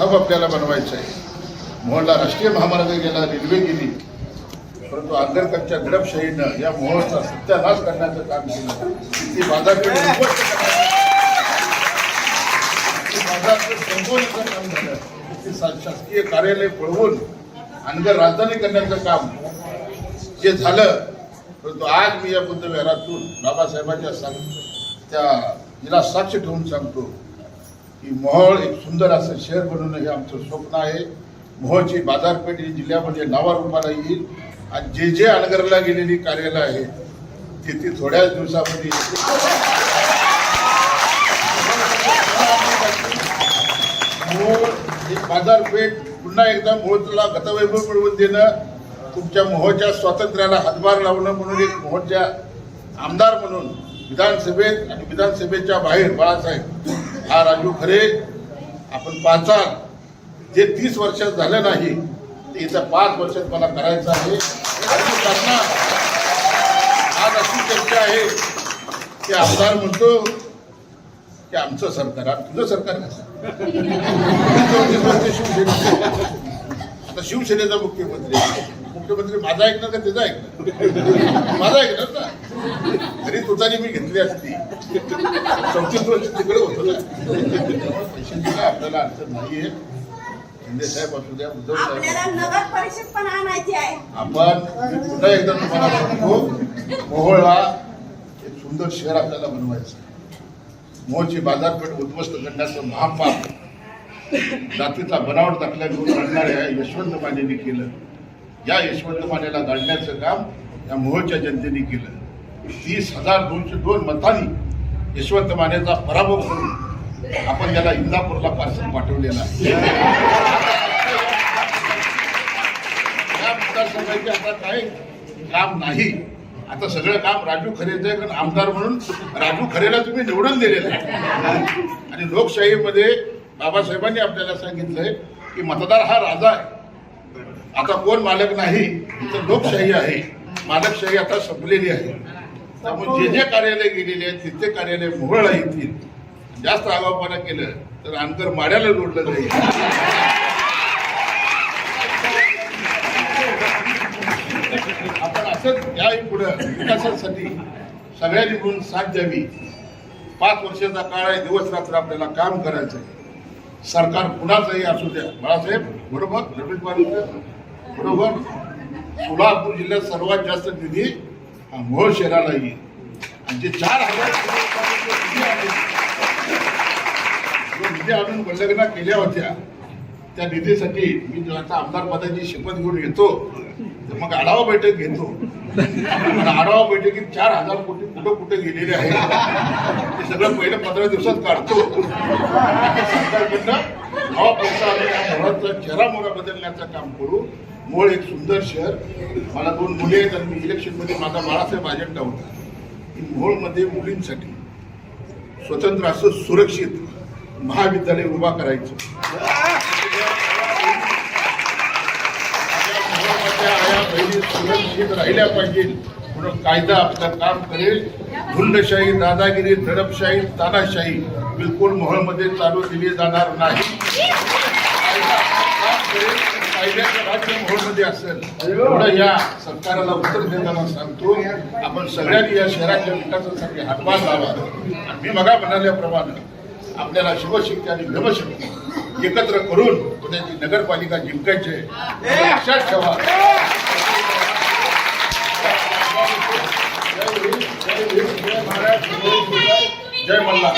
Hub आपल्याला बनवायचं आहे. मोहनला राष्ट्रीय महामार्ग गेला रेल्वे गेली परंतु आंबेडकरच्या दडपशाहीनं या मोहनचा सत्यानाश करण्याचं काम केलं. ती बाजारपेठ ती बाजारपेठ संपवण्याचं काम झालं. ती शासकीय कार्यालय पळवून अनगर राजधानी करण्याचं काम जे झालं परंतु आज मी या बुद्धविहारातून बाबासाहेबांच्या सांग त्या हिला साक्ष ठेवून सांगतो. की मोहोळ एक सुंदर असं शहर बनवणं हे आमचं स्वप्न आहे. मोहोळची बाजारपेठ ही जिल्ह्यामध्ये नावारूपाला येईल आणि जे जे अनगरला गेलेली कार्यालय आहेत ते ती थोड्याच दिवसामध्ये मोहोळ एक बाजारपेठ पुन्हा एकदा मोहोळला गतवैभव मिळवून देणं तुमच्या मोहोळच्या स्वातंत्र्याला हातभार लावणं म्हणून एक मोहोळच्या आमदार म्हणून विधानसभेत आणि विधानसभेच्या बाहेर बाळासाहेब हा राजू खरे आपण पाचाल जे तीस वर्षात झालं नाही ते इथं पाच वर्षात मला करायचं आहे. आज अशी चर्चा आहे की आमदार म्हणतो की आमचं सरकार तुझं सरकार आता शिवसेनेचा मुख्यमंत्री मुख्यमंत्री माझा ऐकणार का त्याचा ऐकणार माझा ऐकणार ना तरी तुतारी मी घेतली असती चौतीस वर्ष तिकडे होतो ना. पैशांची काय आपल्याला अडचण नाहीये. शिंदे साहेब असू द्या उद्धव साहेब आपण पुन्हा एकदा तुम्हाला सांगतो मोहोळला एक सुंदर शहर आपल्याला बनवायचं बाजारपेठ उद्ध्वस्त करण्याचं महापाप. जातीचा बनावट दाखला घेऊन लढणाऱ्या यशवंत मानेने केलं. या यशवंत मानेला गाडण्याचं काम या मोहोळच्या जनतेने केलं. तीस हजार दोनशे दोन मतांनी यशवंत मानेचा पराभव करून आपण त्याला इंदापूरला पार्सल पाठवलेला आहे. या मतदारसंघाचे आता काय काम नाही. आता सगळं काम राजू खरेचं आहे कारण आमदार म्हणून राजू खरेला तुम्ही निवडून दिलेलं आहे. आणि लोकशाहीमध्ये बाबासाहेबांनी आपल्याला सांगितलंय की मतदार हा राजा आहे. आता कोण मालक नाही तर लोकशाही आहे. मालकशाही आता संपलेली आहे. त्यामुळे जे जे कार्यालय गेलेले आहेत तिथे कार्यालय मोहळला येतील जास्त आगाऊपणा केलं तर अंतर माड्याला जोडलं जाईल. आपण असंच याही पुढं विकासासाठी सगळ्यांनी मिळून साथ द्यावी. पाच वर्षाचा काळ आहे दिवस रात्र आपल्याला काम करायचं आहे. सरकार कुणाचंही असू द्या. बाळासाहेब बरोबर? रमेश बाबू बरोबर सोलापूर जिल्ह्यात सर्वात जास्त निधी हा मोहोळ शहराला येईल. आणि जे चार हजार निधी आणून वल्लग्ना केल्या होत्या त्या निधीसाठी मी आता आमदार पदाची शपथ घेऊन येतो तर मग आढावा बैठक घेतो. आढावा बैठकीत चार हजार कोटी कुठं कुठं गेलेले आहे ते सगळं पहिलं पंधरा दिवसात काढतो. सरकारकडनं हवा पैसा आला या चेहरा बदलण्याचं काम करू. मूळ एक सुंदर शहर. मला दोन मुले आहेत आणि मी इलेक्शनमध्ये माझा बाळासाहेब अजेंडा होता. की मोहोळमध्ये मुलींसाठी स्वतंत्र असं सुरक्षित महाविद्यालय उभा करायचं. सुरक्षित राहिल्या पाहिजे. म्हणून कायदा आपलं काम करेल. झुंडशाही दादागिरी दडपशाही तानाशाही बिलकुल मोहळमध्ये चालू दिली जाणार नाही. कायदा आपलं काम करेल, कायद्याचं राज्य मोहळमध्ये असेल. एवढं या सरकारला उत्तर देताना सांगतो आपण सगळ्यांनी या शहराच्या विकासासाठी हातभार लावा. आणि मी मगा म्हणाल्याप्रमाणे आपल्याला शिवशक्ती आणि भीमशक्ती एकत्र करून पुण्याची नगरपालिका जिंकायची आहे. हे लक्षात ठेवा.